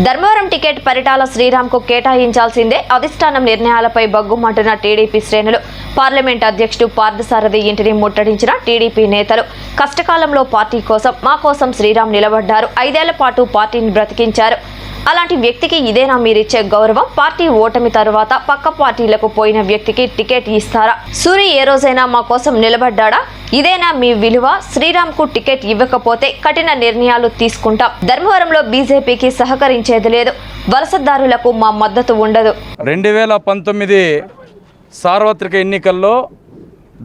Dharmavaram ticket Paritala శ్రీరామ్కు కేటాయించాల్సిందే. అధిష్టానం నిర్ణయాలపై బగ్గుమంటున్న టీడీపీ శ్రేణులు. పార్లమెంట్ అధ్యక్షుడు పార్థసారథి ఇంటిని ముట్టడించిన టీడీపీ నేతలు. కష్టకాలంలో పార్టీ కోసం మా కోసం శ్రీరామ్ నిలబడ్డారు. ఐదేళ్ళ పాటు పార్టీని బ్రతికించారు. అలాంటి వ్యక్తికి ఇదేనా మీరిచ్చే గౌరవం? పార్టీ ఓటమి తరువాత పక్క పార్టీలకు పోయిన వ్యక్తికి టికెట్ ఇస్తారా? సూరి ఏ రోజైనా మా కోసం నిలబడ్డాడా? ఇదేనా మీ విలువ? శ్రీరామ్కు టికెట్ ఇవ్వకపోతే కఠిన నిర్ణయాలు తీసుకుంటాం. ధర్మవరంలో బీజేపీకి సహకరించేది లేదు. వలసదారులకు మా మద్దతు ఉండదు. రెండు వేల పంతొమ్మిది సార్వత్రిక ఎన్నికల్లో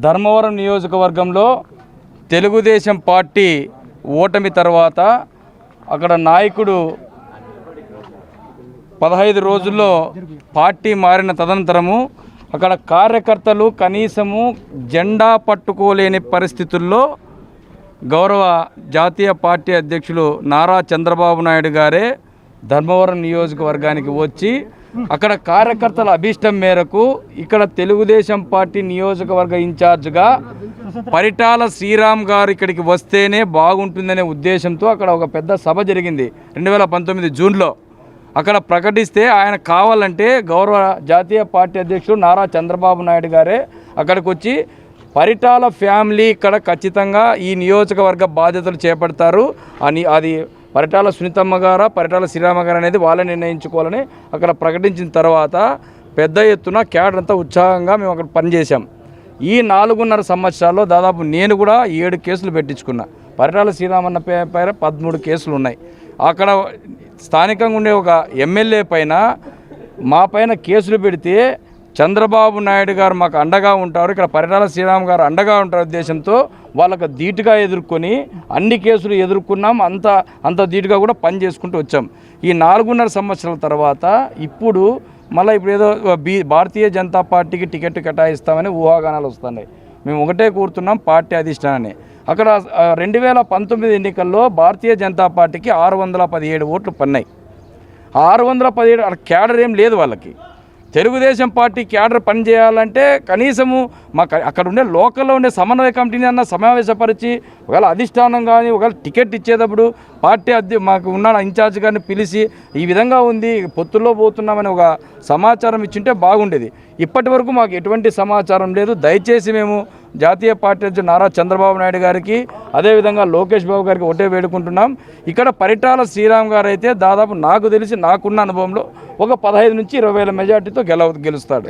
ధర్మవరం నియోజకవర్గంలో తెలుగుదేశం పార్టీ ఓటమి తర్వాత అక్కడ నాయకుడు పదహైదు రోజుల్లో పార్టీ మారిన తదనంతరము అక్కడ కార్యకర్తలు కనీసము జెండా పట్టుకోలేని పరిస్థితుల్లో గౌరవ జాతీయ పార్టీ అధ్యక్షులు నారా చంద్రబాబు నాయుడు గారే ధర్మవరం నియోజకవర్గానికి వచ్చి అక్కడ కార్యకర్తల అభీష్టం మేరకు ఇక్కడ తెలుగుదేశం పార్టీ నియోజకవర్గ ఇన్ఛార్జ్గా పరిటాల శ్రీరామ్ గారు ఇక్కడికి వస్తేనే బాగుంటుందనే ఉద్దేశంతో అక్కడ ఒక పెద్ద సభ జరిగింది. రెండు వేల పంతొమ్మిది జూన్లో. అక్కడ ప్రకటిస్తే ఆయన కావాలంటే గౌరవ జాతీయ పార్టీ అధ్యక్షుడు నారా చంద్రబాబు నాయుడు గారే అక్కడికి వచ్చి పరిటాల ఫ్యామిలీ ఇక్కడ ఖచ్చితంగా ఈ నియోజకవర్గ బాధ్యతలు చేపడతారు. అని అది పరిటాల సునీతమ్మ గారా పరిటాల శ్రీరామ గారు అనేది వాళ్ళే నిర్ణయించుకోవాలని అక్కడ ప్రకటించిన తర్వాత పెద్ద ఎత్తున క్యాడర్ అంతా ఉత్సాహంగా మేము అక్కడ పనిచేసాం ఈ నాలుగున్నర సంవత్సరాల్లో దాదాపు నేను కూడా ఏడు కేసులు పెట్టించుకున్నా. పరిటాల శ్రీరామన్న పేరు పదమూడు కేసులు ఉన్నాయి అక్కడ స్థానికంగా ఉండే ఒక ఎమ్మెల్యే పైన మా పైన కేసులు పెడితే చంద్రబాబు నాయుడు గారు మాకు అండగా ఉంటారు ఇక్కడ పరిటాల శ్రీరామ్ గారు అండగా ఉంటారు ఉద్దేశంతో వాళ్ళకు ధీటుగా ఎదుర్కొని అన్ని కేసులు ఎదుర్కొన్నాం అంత అంత ధీటుగా కూడా పని చేసుకుంటూ వచ్చాం. ఈ నాలుగున్నర సంవత్సరాల తర్వాత ఇప్పుడు మళ్ళీ ఇప్పుడు ఏదో భారతీయ జనతా పార్టీకి టికెట్ కేటాయిస్తామని ఊహాగానాలు వస్తున్నాయి. మేము ఒకటే కూరుతున్నాం పార్టీ అధిష్టానాన్ని. అక్కడ రెండు వేల పంతొమ్మిది ఎన్నికల్లో భారతీయ జనతా పార్టీకి ఆరు వందల పదిహేడు ఓట్లు పన్నాయి. ఆరు వందల పదిహేడు క్యాడర్ ఏం లేదు వాళ్ళకి. తెలుగుదేశం పార్టీ క్యాడర్ పనిచేయాలంటే కనీసము మా అక్కడ ఉండే లోకల్లో ఉండే సమన్వయ కమిటీని అన్న సమావేశపరిచి ఒకవేళ అధిష్టానం కానీ ఒకవేళ టికెట్ ఇచ్చేటప్పుడు పార్టీ అధ్య మాకు ఉన్న ఇన్ఛార్జ్ గారిని పిలిచి ఈ విధంగా ఉంది పొత్తుల్లో పోతున్నామని ఒక సమాచారం ఇచ్చింటే బాగుండేది. ఇప్పటి వరకు మాకు ఎటువంటి సమాచారం లేదు. దయచేసి మేము జాతీయ పార్టీ అధ్యక్షుడు నారా చంద్రబాబు నాయుడు గారికి అదేవిధంగా లోకేష్ బాబు గారికి ఒకటే వేడుకుంటున్నాం. ఇక్కడ పరిటాల శ్రీరామ్ గారు అయితే దాదాపు నాకు తెలిసి నాకున్న అనుభవంలో ఒక పదహైదు నుంచి ఇరవై వేల మెజార్టీతో గెల గెలుస్తాడు.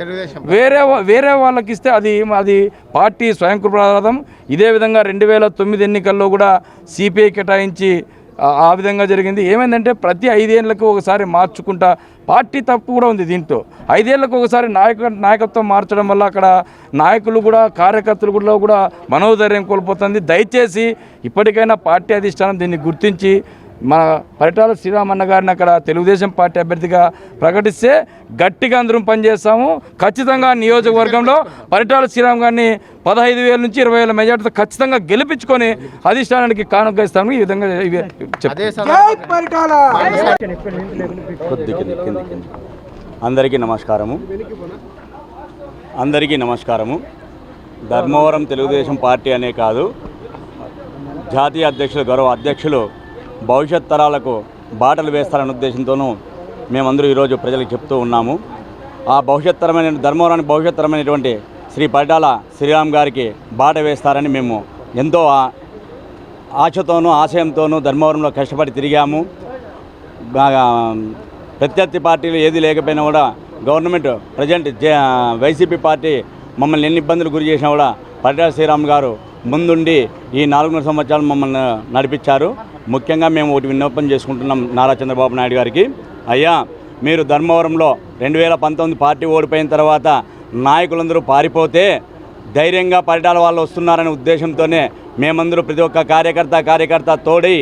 వేరే వేరే వాళ్ళకి ఇస్తే అది అది పార్టీ స్వయంకృప్రదాతం ఇదే విధంగా రెండు వేల తొమ్మిది ఎన్నికల్లో కూడా సిపిఐ కేటాయించి ఆ- ఆ విధంగా జరిగింది. ఏమైందంటే ప్రతి ఐదేళ్ళకు ఒకసారి మార్చుకుంటా పార్టీ తప్పు కూడా ఉంది దీంట్లో ఐదేళ్ళకు ఒకసారి నాయక నాయకత్వం మార్చడం వల్ల అక్కడ నాయకులు కూడా కార్యకర్తలు కూడా కూడా మనోధైర్యం కోల్పోతుంది. దయచేసి ఇప్పటికైనా పార్టీ అధిష్టానం దీన్ని గుర్తించి మన పరిటాల శ్రీరామన్న గారిని అక్కడ తెలుగుదేశం పార్టీ అభ్యర్థిగా ప్రకటిస్తే గట్టిగా అందరం పనిచేస్తాము. ఖచ్చితంగా నియోజకవర్గంలో పరిటాల శ్రీరామ్ గారిని పదహైదు వేల నుంచి ఇరవై వేల మెజార్టీతో ఖచ్చితంగా గెలిపించుకొని అధిష్టానానికి కానుక ఇస్తాము ఈ విధంగా అందరికీ నమస్కారము. అందరికీ నమస్కారము. ధర్మవరం తెలుగుదేశం పార్టీ అనే కాదు. జాతీయ అధ్యక్షులు గౌరవ అధ్యక్షులు భవిష్యత్ తరాలకు బాటలు వేస్తారనే ఉద్దేశంతోనూ మేమందరూ ఈరోజు ప్రజలకు చెప్తూ ఉన్నాము. ఆ భవిష్యత్ తరమైన ధర్మవరానికి భవిష్యత్ తరమైనటువంటి శ్రీ పరిటాల శ్రీరామ్ గారికి బాట వేస్తారని మేము ఎంతో ఆ- ఆశతోనూ ఆశయంతోనూ ధర్మవరంలో కష్టపడి తిరిగాము. బాగా ప్రత్యర్థి పార్టీలు ఏది లేకపోయినా కూడా గవర్నమెంట్ ప్రజెంట్ వైసీపీ పార్టీ మమ్మల్ని ఎన్ని ఇబ్బందులు గురి చేసినా కూడా పరిటాల శ్రీరామ్ గారు ముందుండి ఈ నాలుగున్నర సంవత్సరాలు మమ్మల్ని నడిపించారు. ముఖ్యంగా మేము ఒకటి విన్నపం చేసుకుంటున్నాం నారా చంద్రబాబు నాయుడు గారికి. అయ్యా మీరు ధర్మవరంలో రెండు వేల పంతొమ్మిది పార్టీ ఓడిపోయిన తర్వాత నాయకులందరూ పారిపోతే ధైర్యంగా పరిటాల వాళ్ళు వస్తున్నారనే ఉద్దేశంతోనే మేమందరూ ప్రతి ఒక్క కార్యకర్త కార్యకర్త తోడి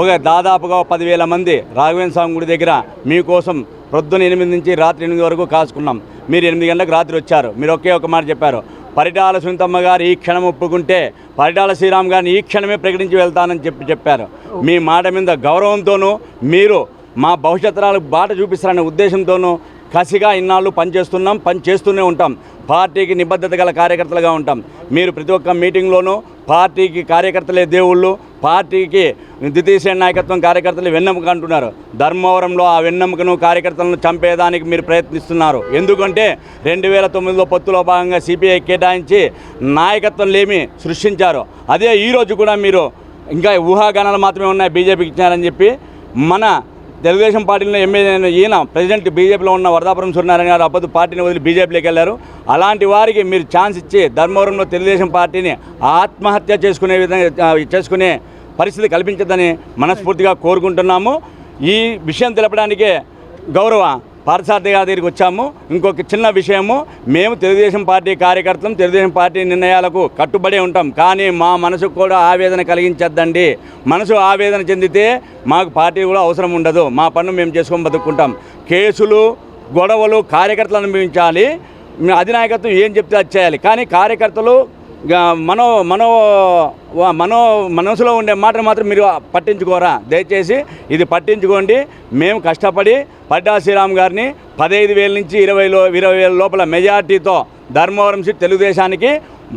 ఒక దాదాపుగా పదివేల మంది రాఘవేంద్ర స్వామి గుడి దగ్గర మీకోసం ప్రొద్దున ఎనిమిది నుంచి రాత్రి ఎనిమిది వరకు కాసుకున్నాం మీరు ఎనిమిది గంటలకు రాత్రి వచ్చారు. మీరు ఒకే ఒక మాట చెప్పారు. పరిటాల సునీతమ్మ గారు ఈ క్షణం ఒప్పుకుంటే పరిటాల శ్రీరామ్ గారిని ఈ క్షణమే ప్రకటించి వెళ్తానని చెప్పి చెప్పారు. మీ మాట మీద గౌరవంతోనూ మీరు మా భవిష్యత్తురాలకు బాట చూపిస్తారనే ఉద్దేశంతోనూ కసిగా ఇన్నాళ్ళు పనిచేస్తున్నాం పని చేస్తూనే ఉంటాం. పార్టీకి నిబద్ధత గల కార్యకర్తలుగా ఉంటాం. మీరు ప్రతి ఒక్క మీటింగ్లోనూ పార్టీకి కార్యకర్తలే దేవుళ్ళు పార్టీకి ద్వితీయ నాయకత్వం కార్యకర్తలు వెన్నెముక అంటున్నారు. ధర్మవరంలో ఆ వెన్నెముకను కార్యకర్తలను చంపేదానికి మీరు ప్రయత్నిస్తున్నారు. ఎందుకంటే రెండు వేల తొమ్మిదిలో పొత్తులో భాగంగా సిపిఐ కేటాయించి నాయకత్వం లేమి సృష్టించారు. అదే ఈరోజు కూడా మీరు ఇంకా ఊహాగానాలు మాత్రమే ఉన్నాయి. బీజేపీకి ఇచ్చారని చెప్పి మన తెలుగుదేశం పార్టీలో ఎమ్మెల్యే ఈయన ప్రెసిడెంట్ బీజేపీలో ఉన్న వరదాపురం సూర్యనారాయణ గారు అప్పటి పార్టీని వదిలి బీజేపీలోకి వెళ్ళారు. అలాంటి వారికి మీరు ఛాన్స్ ఇచ్చి ధర్మవరంలో తెలుగుదేశం పార్టీని ఆత్మహత్య చేసుకునే విధంగా చేసుకునే పరిస్థితి కల్పించదని మనస్ఫూర్తిగా కోరుకుంటున్నాము. ఈ విషయం తెలపడానికే గౌరవ పారసార్థి గారి దగ్గరికి వచ్చాము. ఇంకొక చిన్న విషయము మేము తెలుగుదేశం పార్టీ కార్యకర్తలు తెలుగుదేశం పార్టీ నిర్ణయాలకు కట్టుబడి ఉంటాం. కానీ మా మనసుకు కూడా ఆవేదన కలిగించద్దండి. మనసు ఆవేదన చెందితే మాకు పార్టీ కూడా అవసరం ఉండదు. మా పన్ను మేము చేసుకొని బతుక్కుంటాం కేసులు గొడవలు కార్యకర్తలు అనుభవించాలి. అధినాయకత్వం ఏం చెప్తే అది చేయాలి. కానీ కార్యకర్తలు మనో మనో మనో మనసులో ఉండే మాటను మాత్రం మీరు పట్టించుకోరా? దయచేసి ఇది పట్టించుకోండి. మేము కష్టపడి పడ్డా శ్రీరామ్ గారిని పదహైదు వేల నుంచి ఇరవై లో ఇరవై వేల లోపల మెజార్టీతో ధర్మవరం సీట్ తెలుగుదేశానికి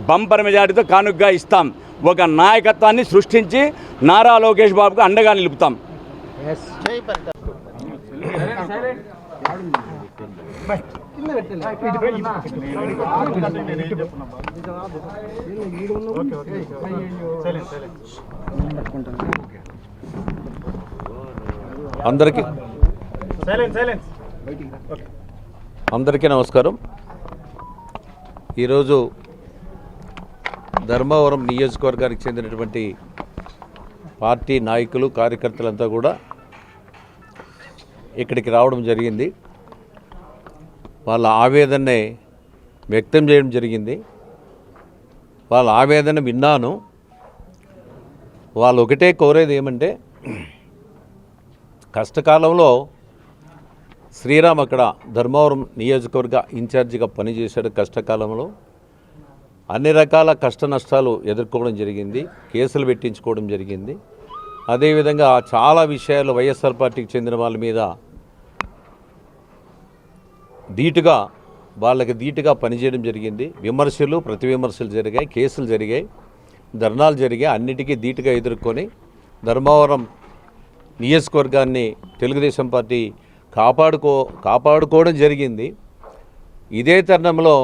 బంపర్ మెజార్టీతో కానుకగా ఇస్తాం. ఒక నాయకత్వాన్ని సృష్టించి నారా లోకేష్ బాబుకు అండగా నిలుపుతాం. అందరికీ అందరికీ నమస్కారం. ఈరోజు ధర్మవరం నియోజకవర్గానికి చెందినటువంటి పార్టీ నాయకులు కార్యకర్తలంతా కూడా ఇక్కడికి రావడం జరిగింది. వాళ్ళ ఆవేదనని వ్యక్తం చేయడం జరిగింది. వాళ్ళ ఆవేదన విన్నాను. వాళ్ళు ఒకటే కోరేది ఏమంటే కష్టకాలంలో శ్రీరామ్ అక్కడ ధర్మవరం నియోజకవర్గ ఇన్ఛార్జిగా పనిచేశాడు కష్టకాలంలో. అన్ని రకాల కష్ట నష్టాలు ఎదుర్కోవడం జరిగింది కేసులు పెట్టించుకోవడం జరిగింది. అదేవిధంగా చాలా విషయాలు వైఎస్ఆర్ పార్టీకి చెందిన వాళ్ళ మీద ధీటుగా వాళ్ళకి ధీటుగా పనిచేయడం జరిగింది. విమర్శలు ప్రతి విమర్శలు జరిగాయి కేసులు జరిగాయి ధర్నాలు జరిగాయి అన్నిటికీ ధీటుగా ఎదుర్కొని ధర్మవరం నియోజకవర్గాన్ని తెలుగుదేశం పార్టీ కాపాడుకో కాపాడుకోవడం జరిగింది. ఇదే తరుణంలో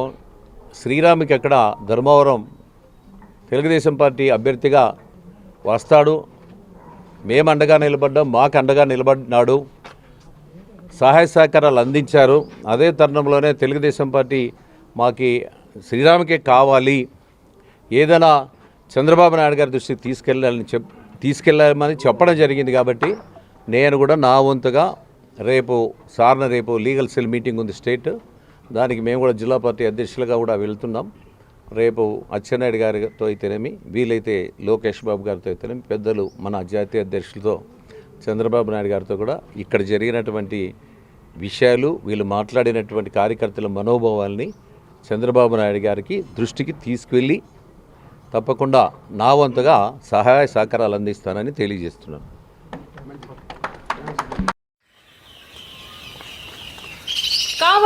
శ్రీరామ్కి అక్కడ ధర్మవరం తెలుగుదేశం పార్టీ అభ్యర్థిగా వస్తాడు. మేము అండగా నిలబడ్డాం మాకు అండగా నిలబడినాడు. సహాయ సహకారాలు అందించారు. అదే తరుణంలోనే తెలుగుదేశం పార్టీ మాకి శ్రీరామ్కే కావాలి. ఏదైనా చంద్రబాబు నాయుడు గారి దృష్టికి తీసుకెళ్ళాలని చెప్ తీసుకెళ్ళామని చెప్పడం జరిగింది కాబట్టి నేను కూడా నా వంతుగా రేపు సార్న రేపు లీగల్ సెల్ మీటింగ్ ఉంది స్టేట్. దానికి మేము కూడా జిల్లా పార్టీ అధ్యక్షులుగా కూడా వెళ్తున్నాం. రేపు అచ్చెన్నాయుడు గారితో అయితేనేమి వీలైతే లోకేష్ బాబు గారితో అయితేనేమి పెద్దలు మన జాతీయ అధ్యక్షులతో చంద్రబాబు నాయుడు గారితో కూడా ఇక్కడ జరిగినటువంటి విషయాలు వీళ్ళు మాట్లాడినటువంటి కార్యకర్తల మనోభావాల్ని చంద్రబాబు నాయుడు గారికి దృష్టికి తీసుకువెళ్ళి తప్పకుండా నా వంతుగా సహాయ సహకారాలు అందిస్తానని తెలియజేస్తున్నాను.